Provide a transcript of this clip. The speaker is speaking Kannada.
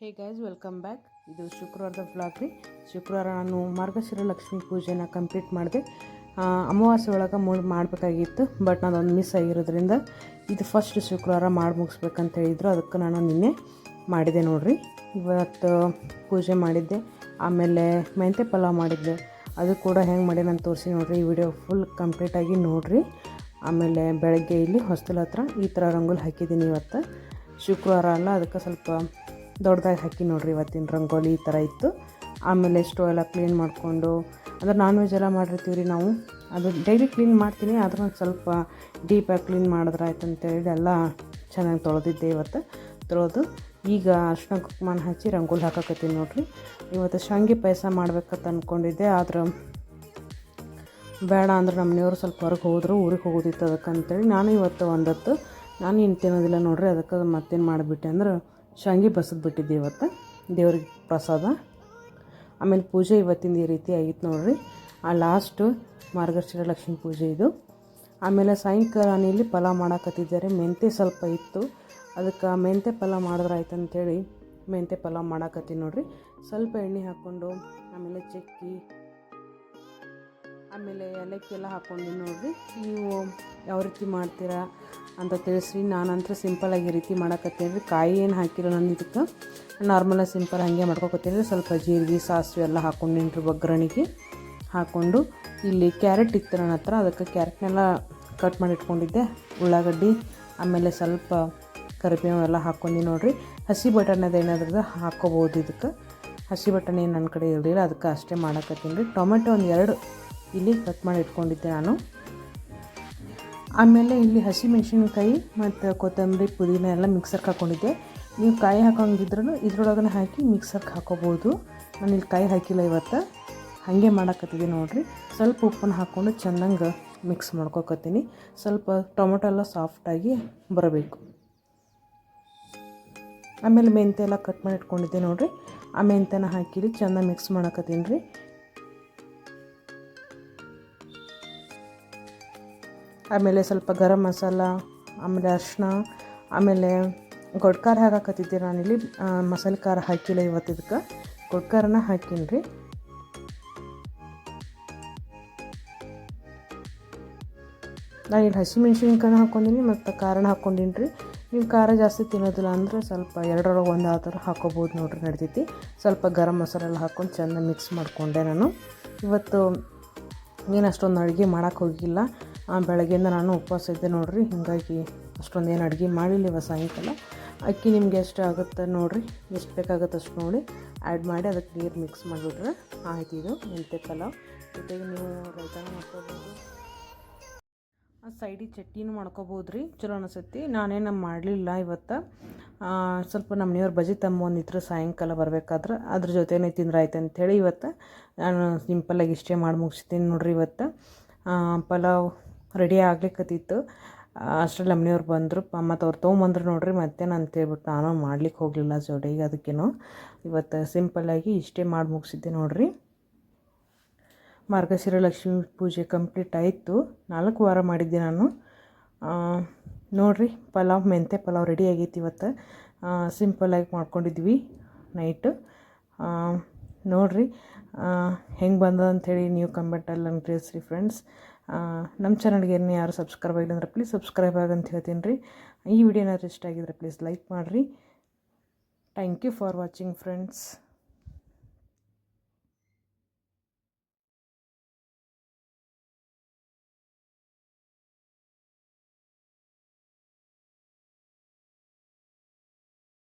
ಹೇ ಗೈಸ್ ವೆಲ್ಕಮ್ ಬ್ಯಾಕ್ ಇದು ಶುಕ್ರವಾರದ ಬ್ಲಾಗ್ ರೀ. ಶುಕ್ರವಾರ ನಾನು ಮಾರ್ಗಶಿರ ಲಕ್ಷ್ಮಿ ಪೂಜೆನ ಕಂಪ್ಲೀಟ್ ಮಾಡಿದೆ. ಅಮಾವಾಸ್ಯೆ ಒಳಗೆ ಮೂಡ್ ಮಾಡಬೇಕಾಗಿತ್ತು ಬಟ್ ನಾನೊಂದು ಮಿಸ್ ಆಗಿರೋದ್ರಿಂದ ಇದು ಫಸ್ಟ್ ಶುಕ್ರವಾರ ಮಾಡಿ ಮುಗಿಸ್ಬೇಕಂತ ಹೇಳಿದ್ರು. ಅದಕ್ಕೆ ನಾನು ನಿನ್ನೆ ಮಾಡಿದೆ ನೋಡ್ರಿ. ಇವತ್ತು ಪೂಜೆ ಮಾಡಿದ್ದೆ. ಆಮೇಲೆ ಮೆಂತೆ ಪಲಾವ್ ಮಾಡಿದ್ದೆ. ಅದು ಕೂಡ ಹೆಂಗೆ ಮಾಡಿ ನಾನು ತೋರಿಸಿ ನೋಡ್ರಿ. ಈ ವಿಡಿಯೋ ಫುಲ್ ಕಂಪ್ಲೀಟಾಗಿ ನೋಡಿರಿ. ಆಮೇಲೆ ಬೆಳಗ್ಗೆ ಇಲ್ಲಿ ಹೊಸ್ತಲ ಹತ್ರ ಈ ಥರ ರಂಗೋಲಿ ಹಾಕಿದ್ದೀನಿ ಇವತ್ತು. ಶುಕ್ರವಾರ ಅಲ್ಲ, ಅದಕ್ಕೆ ಸ್ವಲ್ಪ ದೊಡ್ಡದಾಗಿ ಹಾಕಿ ನೋಡಿರಿ ಇವತ್ತಿನ ರಂಗೋಲಿ ಈ ಥರ ಇತ್ತು. ಆಮೇಲೆ ಸ್ಟೋ ಎಲ್ಲ ಕ್ಲೀನ್ ಮಾಡಿಕೊಂಡು, ಅಂದರೆ ನಾನ್ ವೆಜ್ ಎಲ್ಲ ಮಾಡಿರ್ತೀವಿ ರೀ ನಾವು. ಅದು ಡೈಲಿ ಕ್ಲೀನ್ ಮಾಡ್ತೀನಿ, ಆದ್ರೆ ಒಂದು ಸ್ವಲ್ಪ ಡೀಪಾಗಿ ಕ್ಲೀನ್ ಮಾಡಿದ್ರೆ ಆಯ್ತು ಅಂತೇಳಿ ಎಲ್ಲ ಚೆನ್ನಾಗಿ ತೊಳೆದಿದ್ದೆ ಇವತ್ತು. ತೊಳೆದು ಈಗ ಅರ್ಶಿನ ಕುಕ್ಮಾನ ಹಚ್ಚಿ ರಂಗೋಲಿ ಹಾಕಕತ್ತೀನಿ ನೋಡ್ರಿ. ಇವತ್ತು ಶಾವಿಗೆ ಪಾಯಸ ಮಾಡ್ಬೇಕಂತ ಅಂದ್ಕೊಂಡಿದ್ದೆ ಆದ್ರೆ ಬೇಡ ಅಂದ್ರೆ ನಮ್ಮ ಮನೆಯವರು ಸ್ವಲ್ಪ ಹೊರಗೆ ಹೋದ್ರು, ಊರಿಗೆ ಹೋಗೋದಿತ್ತು ಅದಕ್ಕೆ ಅಂತೇಳಿ ನಾನು ಇವತ್ತು ಒಂದತ್ತು ನಾನು ಇನ್ನು ತಿನ್ನೋದಿಲ್ಲ ನೋಡ್ರಿ, ಅದಕ್ಕೆ ಮತ್ತೇನು ಮಾಡಿಬಿಟ್ಟೆ ಅಂದ್ರೆ ಶಾವಿಗೆ ಬಸದ್ ಬಿಟ್ಟಿದ್ದೆ ಇವತ್ತು. ದೇವ್ರಿಗೆ ಪ್ರಸಾದ. ಆಮೇಲೆ ಪೂಜೆ ಇವತ್ತಿಂದ ಈ ರೀತಿ ಆಗಿತ್ತು ನೋಡ್ರಿ. ಆ ಲಾಸ್ಟು ಮಾರ್ಗಶಿರ ಲಕ್ಷ್ಮೀ ಪೂಜೆ ಇದು. ಆಮೇಲೆ ಸಾಯಂಕಾಲ ಇಲ್ಲಿ ಪಲಾವ್ ಮಾಡಾಕತ್ತಿದ್ದಾರೆ. ಮೆಂತೆ ಸ್ವಲ್ಪ ಇತ್ತು. ಅದಕ್ಕೆ ಮೆಂತೆ ಪಲಾವ್ ಮಾಡಿದ್ರೆ ಆಯ್ತು ಅಂತೇಳಿ ಮೆಂತೆ ಪಲಾವ್ ಮಾಡಾಕತ್ತೀನಿ ನೋಡ್ರಿ. ಸ್ವಲ್ಪ ಎಣ್ಣೆ ಹಾಕ್ಕೊಂಡು, ಆಮೇಲೆ ಚಕ್ಕಿ, ಆಮೇಲೆ ಏಲಕ್ಕಿ ಎಲ್ಲ ಹಾಕ್ಕೊಂಡು ನೋಡ್ರಿ. ನೀವು ಯಾವ ರೀತಿ ಮಾಡ್ತೀರಾ? ಅಂತ ತಿಳಿಸ್ರಿ. ನಾನಂತೂ ಸಿಂಪಲಾಗಿ ಈ ರೀತಿ ಮಾಡಕತ್ತೀನಿ ರೀ ಕಾಯಿ ಏನು ಹಾಕಿರೋ ನಾನು ಇದಕ್ಕೆ. ನಾರ್ಮಲಾಗಿ ಸಿಂಪಲ್ ಹಾಗೆ ಮಾಡ್ಕೊತೀನಿ ರೀ ಸ್ವಲ್ಪ ಜೀರಿಗೆ, ಸಾಸಿವೆ ಎಲ್ಲ ಹಾಕ್ಕೊಂಡು ರೀ ಒಗ್ಗರಣೆಗೆ. ಹಾಕ್ಕೊಂಡು ಇಲ್ಲಿ ಕ್ಯಾರೆಟ್ ಇತ್ತು ನನ್ನ ಹತ್ರ, ಅದಕ್ಕೆ ಕ್ಯಾರೆಟ್ನೆಲ್ಲ ಕಟ್ ಮಾಡಿ ಇಟ್ಕೊಂಡಿದ್ದೆ. ಉಳ್ಳಾಗಡ್ಡಿ, ಆಮೇಲೆ ಸ್ವಲ್ಪ ಕರಿಬೇವು ಎಲ್ಲ ಹಾಕ್ಕೊಂಡು ನೋಡಿರಿ. ಹಸಿ ಬಟಾಣದ ಏನಾದ್ರೂ ಹಾಕ್ಕೋಬೋದು ಇದಕ್ಕೆ. ಹಸಿ ಬಟಾಣಿ ಏನು ನನ್ನ ಕಡೆ ಇರಲಿಲ್ಲ, ಅದಕ್ಕೆ ಅಷ್ಟೇ ಮಾಡಕತ್ತೀನಿ ರೀ. ಟೊಮೆಟೊ ಒಂದು ಎರಡು ಇಲ್ಲಿ ಕಟ್ ಮಾಡಿ ಇಟ್ಕೊಂಡಿದ್ದೆ ನಾನು. ಆಮೇಲೆ ಇಲ್ಲಿ ಹಸಿ ಮೆಣಸಿನ್ಕಾಯಿ ಮತ್ತು ಕೊತ್ತಂಬರಿ, ಪುದೀನ ಎಲ್ಲ ಮಿಕ್ಸರ್ಗೆ ಹಾಕ್ಕೊಂಡಿದ್ದೆ ನೀವು ಕಾಯಿ ಹಾಕೋಂಗಿದ್ರೂ ಇದ್ರೊಳಗನೆ ಹಾಕಿ ಮಿಕ್ಸರ್ಗೆ ಹಾಕೋಬೋದು. ನಾನು ಇಲ್ಲಿ ಕಾಯಿ ಹಾಕಿಲ್ಲ ಇವತ್ತು. ಹಾಗೆ ಮಾಡಕತ್ತಿದ್ದೆ ನೋಡಿರಿ. ಸ್ವಲ್ಪ ಉಪ್ಪನ್ನು ಹಾಕ್ಕೊಂಡು ಚೆನ್ನಾಗಿ ಮಿಕ್ಸ್ ಮಾಡ್ಕೊಕತ್ತೀನಿ. ಸ್ವಲ್ಪ ಟೊಮೊಟೊ ಎಲ್ಲ ಸಾಫ್ಟಾಗಿ ಬರಬೇಕು. ಆಮೇಲೆ ಮೆಂತೆ ಎಲ್ಲ ಕಟ್ ಮಾಡಿ ಇಟ್ಕೊಂಡಿದ್ದೆ ನೋಡಿರಿ. ಆ ಮೆಂತೆನ ಹಾಕಿರಿ ಚೆನ್ನಾಗಿ ಮಿಕ್ಸ್ ಮಾಡಕತ್ತೀನಿ ರೀ. ಆಮೇಲೆ ಸ್ವಲ್ಪ ಗರಂ ಮಸಾಲ, ಆಮೇಲೆ ಅರಿಶಿನ ಆಮೇಲೆ ಗೊಡ್ಕಾರ ಹಾಕಕತ್ತಿದ್ದೆ ನಾನಿಲ್ಲಿ. ಮಸಾಲೆ ಖಾರ ಹಾಕಿಲ್ಲ ಇವತ್ತು ಇದಕ್ಕೆ. ಗೊಡ್ಕಾರನ ಹಾಕೀನಿ ರೀ. ನಾನಿಲ್ಲಿ ಹಸಿಮೆಣ್ಸಿನ್ಕಾಯಿ ಹಾಕ್ಕೊಂಡಿನಿ ಮತ್ತು ಖಾರನ ಹಾಕ್ಕೊಂಡಿನಿ ರೀ. ನೀವು ಖಾರ ಜಾಸ್ತಿ ತಿನ್ನೋದಿಲ್ಲ ಅಂದರೆ ಸ್ವಲ್ಪ ಎರಡರೊಳಗೆ ಒಂದು ಆ ಥರ ಹಾಕೋಬೋದು ನೋಡ್ರಿ ನಡಿತೈತಿ ಸ್ವಲ್ಪ ಗರಂ ಮಸಾಲೆ ಎಲ್ಲ ಹಾಕ್ಕೊಂಡು ಚೆಂದ ಮಿಕ್ಸ್ ಮಾಡಿಕೊಂಡೆ ನಾನು. ಇವತ್ತು ಏನು ಅಷ್ಟೊಂದು ಅಡುಗೆ ಮಾಡೋಕ್ಕೆ ಹೋಗಿಲ್ಲ. ಬೆಳಗ್ಗೆಯಿಂದ ನಾನು ಉಪವಾಸ ಇದ್ದೆ ನೋಡಿರಿ. ಹೀಗಾಗಿ ಅಷ್ಟೊಂದು ಏನು ಅಡುಗೆ ಮಾಡಿಲ್ಲ ಸಾಯಂಕಾಲ. ಅಕ್ಕಿ ನಿಮ್ಗೆ ಎಷ್ಟು ಆಗುತ್ತೆ ನೋಡಿರಿ. ಎಷ್ಟು ಬೇಕಾಗುತ್ತೆ ಅಷ್ಟು ನೋಡಿ ಆ್ಯಡ್ ಮಾಡಿ ಅದಕ್ಕೆ ನೀರು ಮಿಕ್ಸ್ ಮಾಡಿಬಿಟ್ರೆ ಆಯ್ತು ಇದು ಮೆಂತೆ ಪಲಾವ್. ಜೊತೆಗೆ ನೀವು ರೈತ ಮಾಡ್ಕೋಬೋದು. ಸೈಡಿಗೆ ಚಟ್ನಿನೂ ಮಾಡ್ಕೋಬೋದು ರೀ ಚಲೋ ಅನಿಸುತ್ತೆ. ನಾನೇನು ಮಾಡಲಿಲ್ಲ ಇವತ್ತು. ಸ್ವಲ್ಪ ನಮ್ಮ ಮನೆಯವ್ರು ಬಜಿ ತಮ್ಮೊಂದಿದ್ರು ಸಾಯಂಕಾಲ ಬರಬೇಕಾದ್ರೆ. ಅದ್ರ ಜೊತೆನೇ ತಿಂದ್ರೆ ಆಯ್ತು ಅಂಥೇಳಿ ಇವತ್ತು. ನಾನು ಸಿಂಪಲ್ಲಾಗಿ ಇಷ್ಟೇ ಮಾಡಿ ಮುಗಿಸ್ತೀನಿ ನೋಡ್ರಿ ಇವತ್ತು. ಪಲಾವ್ ರೆಡಿ ಆಗ್ಲಿಕ್ಕತ್ತಿತ್ತು ಅಷ್ಟರಲ್ಲಿ ಅಮ್ಮನಿಯವ್ರು ಮನೆಯವ್ರು ಬಂದರು. ಮತ್ತು ಅವ್ರು ತೊಗೊಂಬಂದ್ರು ಮತ್ತೆ ನಾನು ಅಂತೇಳ್ಬಿಟ್ಟು ನಾನು ಮಾಡ್ಲಿಕ್ಕೆ ಹೋಗಲಿಲ್ಲ ಜೋಡಿಗೆ ಅದಕ್ಕೇನು ಇವತ್ತು ಸಿಂಪಲ್ಲಾಗಿ ಇಷ್ಟೇ ಮಾಡಿ ಮುಗಿಸಿದ್ದೆ ನೋಡಿರಿ. ಮಾರ್ಗಶಿರ ಲಕ್ಷ್ಮಿ ಪೂಜೆ ಕಂಪ್ಲೀಟ್ ಆಯಿತು. ನಾಲ್ಕು ವಾರ ಮಾಡಿದ್ದೆ ನಾನು. ನೋಡಿರಿ, ಪಲಾವ್ ಮೆಂತೆ ಪಲಾವ್ ರೆಡಿ ಆಗೈತಿ ಇವತ್ತು. ಸಿಂಪಲ್ಲಾಗಿ ಮಾಡ್ಕೊಂಡಿದ್ವಿ ನೈಟು. ನೋಡಿರಿ. ಹೆಂಗೆ ಬಂದದ ಅಂಥೇಳಿ ನೀವು ಕಮೆಂಟಲ್ಲಿ ನಂಗೆ ತಿಳಿಸ್ರಿ ಫ್ರೆಂಡ್ಸ್ ನಮ್ಮ ಚಾನಲ್ಗೆ ಏನು ಯಾರು ಸಬ್ಸ್ಕ್ರೈಬ್ ಆಗಿಲ್ಲ ಅಂದ್ರೆ ಪ್ಲೀಸ್ ಸಬ್ಸ್ಕ್ರೈಬ್ ಆಗಂತ ಹೇಳ್ತೀನಿ ರೀ. ಈ ವಿಡಿಯೋ ಏನಾದ್ರು ಇಷ್ಟ ಆಗಿದ್ರೆ ಪ್ಲೀಸ್ ಲೈಕ್ ಮಾಡಿರಿ. Thank you for watching friends